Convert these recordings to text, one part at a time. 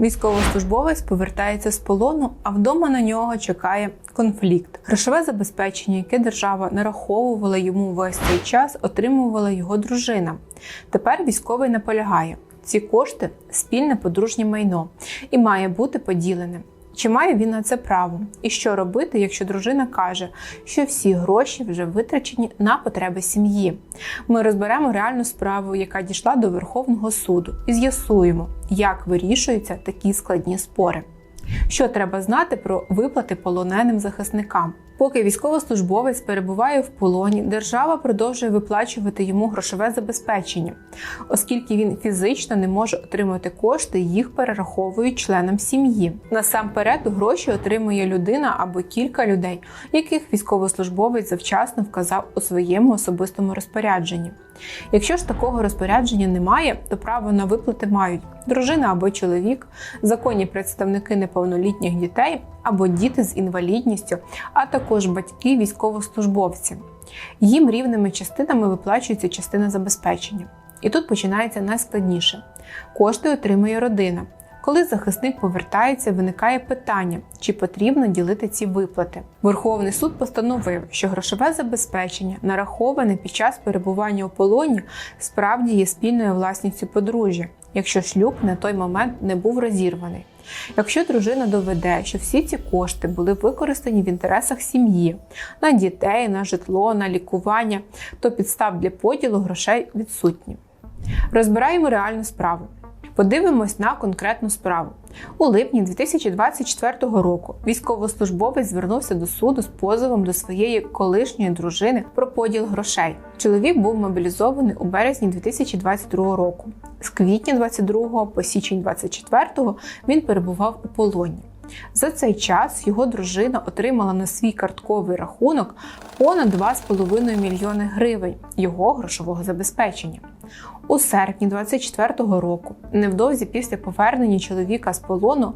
Військовослужбовець повертається з полону, а вдома на нього чекає конфлікт. Грошове забезпечення, яке держава нараховувала йому весь цей час, отримувала його дружина. Тепер військовий наполягає. Ці кошти спільне подружнє майно і має бути поділене. Чи має він на це право? І що робити, якщо дружина каже, що всі гроші вже витрачені на потреби сім'ї? Ми розберемо реальну справу, яка дійшла до Верховного суду, і з'ясуємо, як вирішуються такі складні спори. Що треба знати про виплати полоненим захисникам? Поки військовослужбовець перебуває в полоні, держава продовжує виплачувати йому грошове забезпечення, оскільки він фізично не може отримати кошти, їх перераховують членам сім'ї. Насамперед, гроші отримує людина або кілька людей, яких військовослужбовець завчасно вказав у своєму особистому розпорядженні. Якщо ж такого розпорядження немає, то право на виплати мають дружина або чоловік, законні представники неповнолітніх дітей або діти з інвалідністю, а також батьки військовослужбовці. Їм рівними частинами виплачується частина забезпечення. І тут починається найскладніше: кошти отримує родина. Коли захисник повертається, виникає питання, чи потрібно ділити ці виплати. Верховний суд постановив, що грошове забезпечення, нараховане під час перебування у полоні, справді є спільною власністю подружжя, якщо шлюб на той момент не був розірваний. Якщо дружина доведе, що всі ці кошти були використані в інтересах сім'ї на дітей, на житло, на лікування, то підстав для поділу грошей відсутні. Розбираємо реальну справу. Подивимось на конкретну справу. У липні 2024 року військовослужбовець звернувся до суду з позовом до своєї колишньої дружини про поділ грошей. Чоловік був мобілізований у березні 2022 року. З квітня 22 по січень 24 він перебував у полоні. За цей час його дружина отримала на свій картковий рахунок понад 2,5 мільйони гривень його грошового забезпечення. У серпні 24-го року, невдовзі після повернення чоловіка з полону,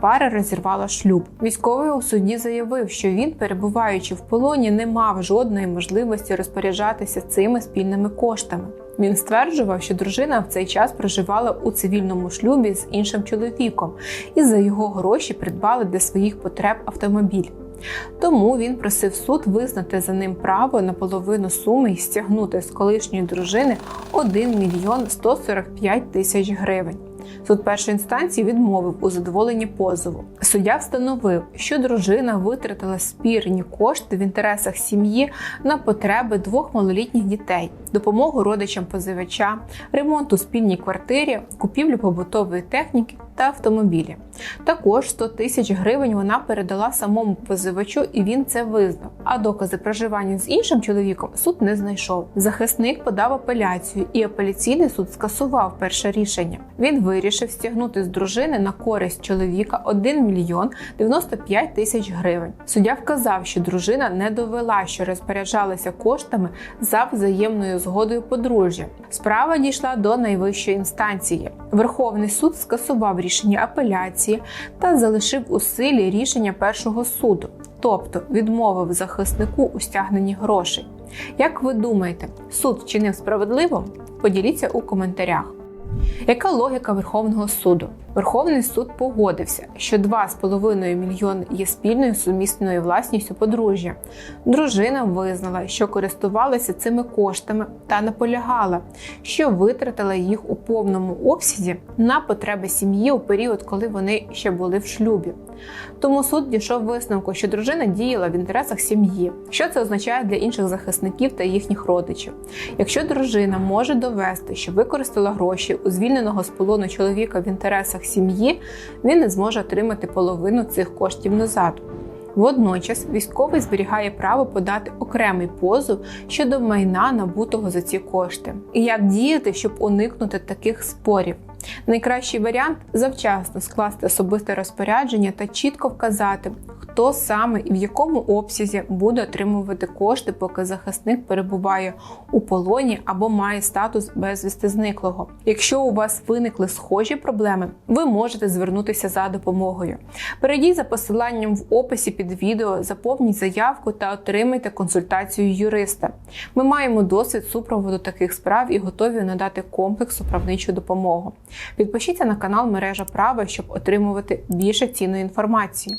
пара розірвала шлюб. Військовий у суді заявив, що він, перебуваючи в полоні, не мав жодної можливості розпоряджатися цими спільними коштами. Він стверджував, що дружина в цей час проживала у цивільному шлюбі з іншим чоловіком і за його гроші придбали для своїх потреб автомобіль. Тому він просив суд визнати за ним право на половину суми і стягнути з колишньої дружини 1 мільйон 145 тисяч гривень. Суд першої інстанції відмовив у задоволенні позову. Суддя встановив, що дружина витратила спірні кошти в інтересах сім'ї на потреби двох малолітніх дітей, допомогу родичам позивача, ремонт у спільній квартирі, купівлю побутової техніки та автомобілі. Також 100 тисяч гривень вона передала самому позивачу, і він це визнав. А докази проживання з іншим чоловіком суд не знайшов. Захисник подав апеляцію, і апеляційний суд скасував перше рішення. Він вирішив стягнути з дружини на користь чоловіка 1 мільйон 95 тисяч гривень. Суддя вказав, що дружина не довела, що розпоряджалася коштами за взаємною згодою подружжя. Справа дійшла до найвищої інстанції. Верховний суд скасував рішення апеляції та залишив у силі рішення першого суду, тобто відмовив захиснику у стягненні грошей. Як ви думаєте, суд вчинив справедливо? Поділіться у коментарях. Яка логіка Верховного суду? Верховний суд погодився, що 2,5 мільйони є спільною сумісною власністю подружжя. Дружина визнала, що користувалася цими коштами та наполягала, що витратила їх у повному обсязі на потреби сім'ї у період, коли вони ще були в шлюбі. Тому суд дійшов висновку, що дружина діяла в інтересах сім'ї. Що це означає для інших захисників та їхніх родичів? Якщо дружина може довести, що використала гроші у звільненого з полону чоловіка в інтересах сім'ї, він не зможе отримати половину цих коштів назад. Водночас військовий зберігає право подати окремий позов щодо майна набутого за ці кошти. І як діяти, щоб уникнути таких спорів? Найкращий варіант завчасно скласти особисте розпорядження та чітко вказати, хто саме і в якому обсязі буде отримувати кошти, поки захисник перебуває у полоні або має статус безвісти зниклого. Якщо у вас виникли схожі проблеми, ви можете звернутися за допомогою. Перейдіть за посиланням в описі під відео, заповніть заявку та отримайте консультацію юриста. Ми маємо досвід супроводу таких справ і готові надати комплексну правничу допомогу. Підпишіться на канал Мережа Права, щоб отримувати більше цінної інформації.